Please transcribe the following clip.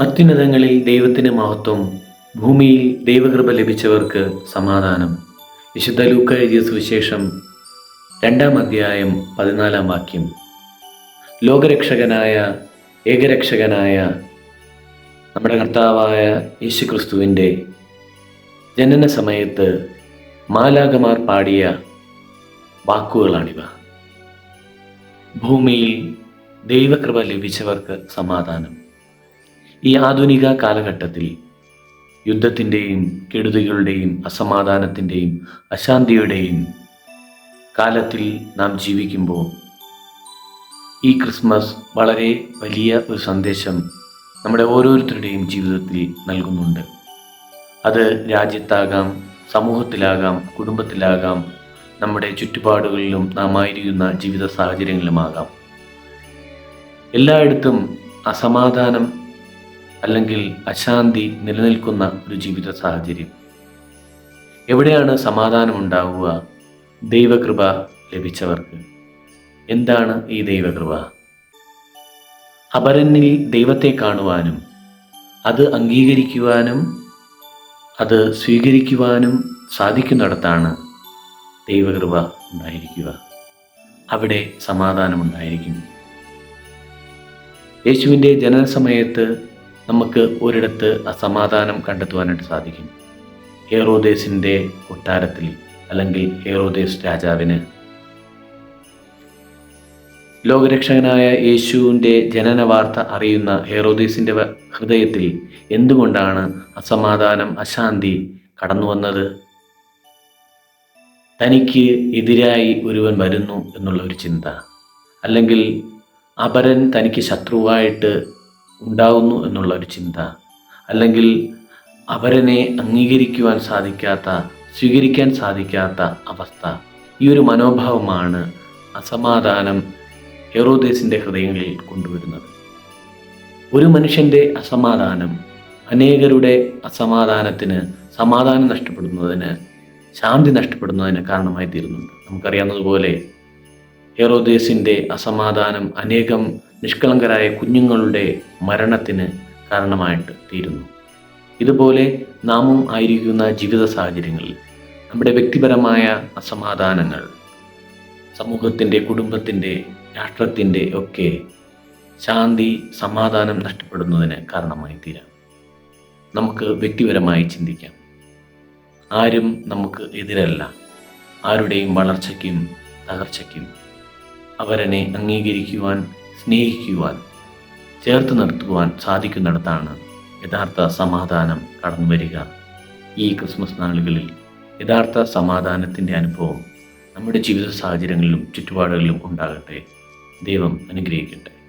അത്യുന്നതങ്ങളിൽ ദൈവത്തിന് മഹത്വം ഭൂമിയിൽ ദൈവകൃപ ലഭിച്ചവർക്ക് സമാധാനം. വിശുദ്ധ ലൂക്ക എഴുതിയ സുവിശേഷം രണ്ടാം അധ്യായം പതിനാലാം വാക്യം. ലോകരക്ഷകനായ ഏകരക്ഷകനായ നമ്മുടെ കർത്താവായ യേശുക്രിസ്തുവിന്റെ ജനന സമയത്ത് മാലാകമാർ പാടിയ വാക്കുകളാണിവ. ഭൂമിയിൽ ദൈവകൃപ ലഭിച്ചവർക്ക് സമാധാനം. ഈ ആധുനിക കാലഘട്ടത്തിൽ യുദ്ധത്തിന്റെയും കെടുതികളുടെയും അസമാധാനത്തിന്റെയും അശാന്തിയുടെയും കാലത്തിൽ നാം ജീവിക്കുമ്പോൾ ഈ ക്രിസ്മസ് വളരെ വലിയ ഒരു സന്ദേശം നമ്മുടെ ഓരോരുത്തരുടെയും ജീവിതത്തിൽ നൽകുന്നുണ്ട്. അത് രാജ്യത്താകാം സമൂഹത്തിലാകാം കുടുംബത്തിലാകാം നമ്മുടെ ചുറ്റുപാടുകളിലും നാം ആയിരിക്കുന്ന ജീവിത സാഹചര്യങ്ങളിലുമാകാം. എല്ലായിടത്തും അസമാധാനം അല്ലെങ്കിൽ അശാന്തി നിലനിൽക്കുന്ന ഒരു ജീവിത സാഹചര്യം. എവിടെയാണ് സമാധാനം ഉണ്ടാവുക ദൈവകൃപ ലഭിച്ചവർക്ക്. എന്താണ് ഈ ദൈവകൃപ? അപരനിൽ ദൈവത്തെ കാണുവാനും അത് അംഗീകരിക്കുവാനും അത് സ്വീകരിക്കുവാനും സാധിക്കുന്നിടത്താണ് ദൈവകൃപ ഉണ്ടായിരിക്കുക. അവിടെ സമാധാനമുണ്ടായിരിക്കും. യേശുവിന്റെ ജനന സമയത്ത് നമുക്ക് ഒരിടത്ത് അസമാധാനം കണ്ടെത്തുവാനായിട്ട് സാധിക്കും. ഹേറോദേസിന്റെ കൊട്ടാരത്തിൽ അല്ലെങ്കിൽ ഹേറോദേസ് രാജാവിന്. ലോകരക്ഷകനായ യേശുവിന്റെ ജനന വാർത്ത അറിയുന്ന ഹേറോദേസിന്റെ വ- ഹൃദയത്തിൽ എന്തുകൊണ്ടാണ് അസമാധാനം അശാന്തി കടന്നു വന്നത്? തനിക്ക് എതിരായി ഒരുവൻ വരുന്നു എന്നുള്ള ഒരു ചിന്ത. അല്ലെങ്കിൽ അപരൻ തനിക്ക് ശത്രുവായിട്ട് ഉണ്ടാവുന്നു എന്നുള്ള ഒരു ചിന്ത. അല്ലെങ്കിൽ അവരനെ അംഗീകരിക്കുവാൻ സാധിക്കാത്ത സ്വീകരിക്കാൻ സാധിക്കാത്ത അവസ്ഥ. ഈ ഒരു മനോഭാവമാണ് അസമാധാനം ഹെറോദേസിന്റെ ഹൃദയങ്ങളിൽ കൊണ്ടുവരുന്നത്. ഒരു മനുഷ്യന്റെ അസമാധാനം അനേകരുടെ അസമാധാനത്തിന് സമാധാനം നഷ്ടപ്പെടുന്നതിന് ശാന്തി നഷ്ടപ്പെടുന്നതിന് കാരണമായി തീരുന്നുണ്ട്. നമുക്കറിയാവുന്നതുപോലെ ഹെറോദേസിന്റെ അസമാധാനം അനേകം നിഷ്കളങ്കരായ കുഞ്ഞുങ്ങളുടെ മരണത്തിന് കാരണമായിട്ട് തീരുന്നു. ഇതുപോലെ നാമും ആയിരിക്കുന്ന ജീവിത സാഹചര്യങ്ങളിൽ നമ്മുടെ വ്യക്തിപരമായ അസമാധാനങ്ങൾ സമൂഹത്തിന്റെ കുടുംബത്തിന്റെ രാഷ്ട്രത്തിന്റെ ഒക്കെ ശാന്തി സമാധാനം നഷ്ടപ്പെടുന്നതിന് കാരണമായി തീരാം. നമുക്ക് വ്യക്തിപരമായി ചിന്തിക്കാം. ആരും നമുക്ക് എതിരല്ല. ആരുടെയും വളർച്ചയ്ക്കും തകർച്ചയ്ക്കും അവരനെ അംഗീകരിക്കുവാൻ സ്നേഹിക്കുവാൻ ചേർത്ത് നിർത്തുവാൻ സാധിക്കുന്നിടത്താണ് യഥാർത്ഥ സമാധാനം കടന്നു വരിക. ഈ ക്രിസ്മസ് നാളുകളിൽ യഥാർത്ഥ സമാധാനത്തിന്റെ അനുഭവം നമ്മുടെ ജീവിത സാഹചര്യങ്ങളിലും ചുറ്റുപാടുകളിലും ഉണ്ടാകട്ടെ. ദൈവം അനുഗ്രഹിക്കട്ടെ.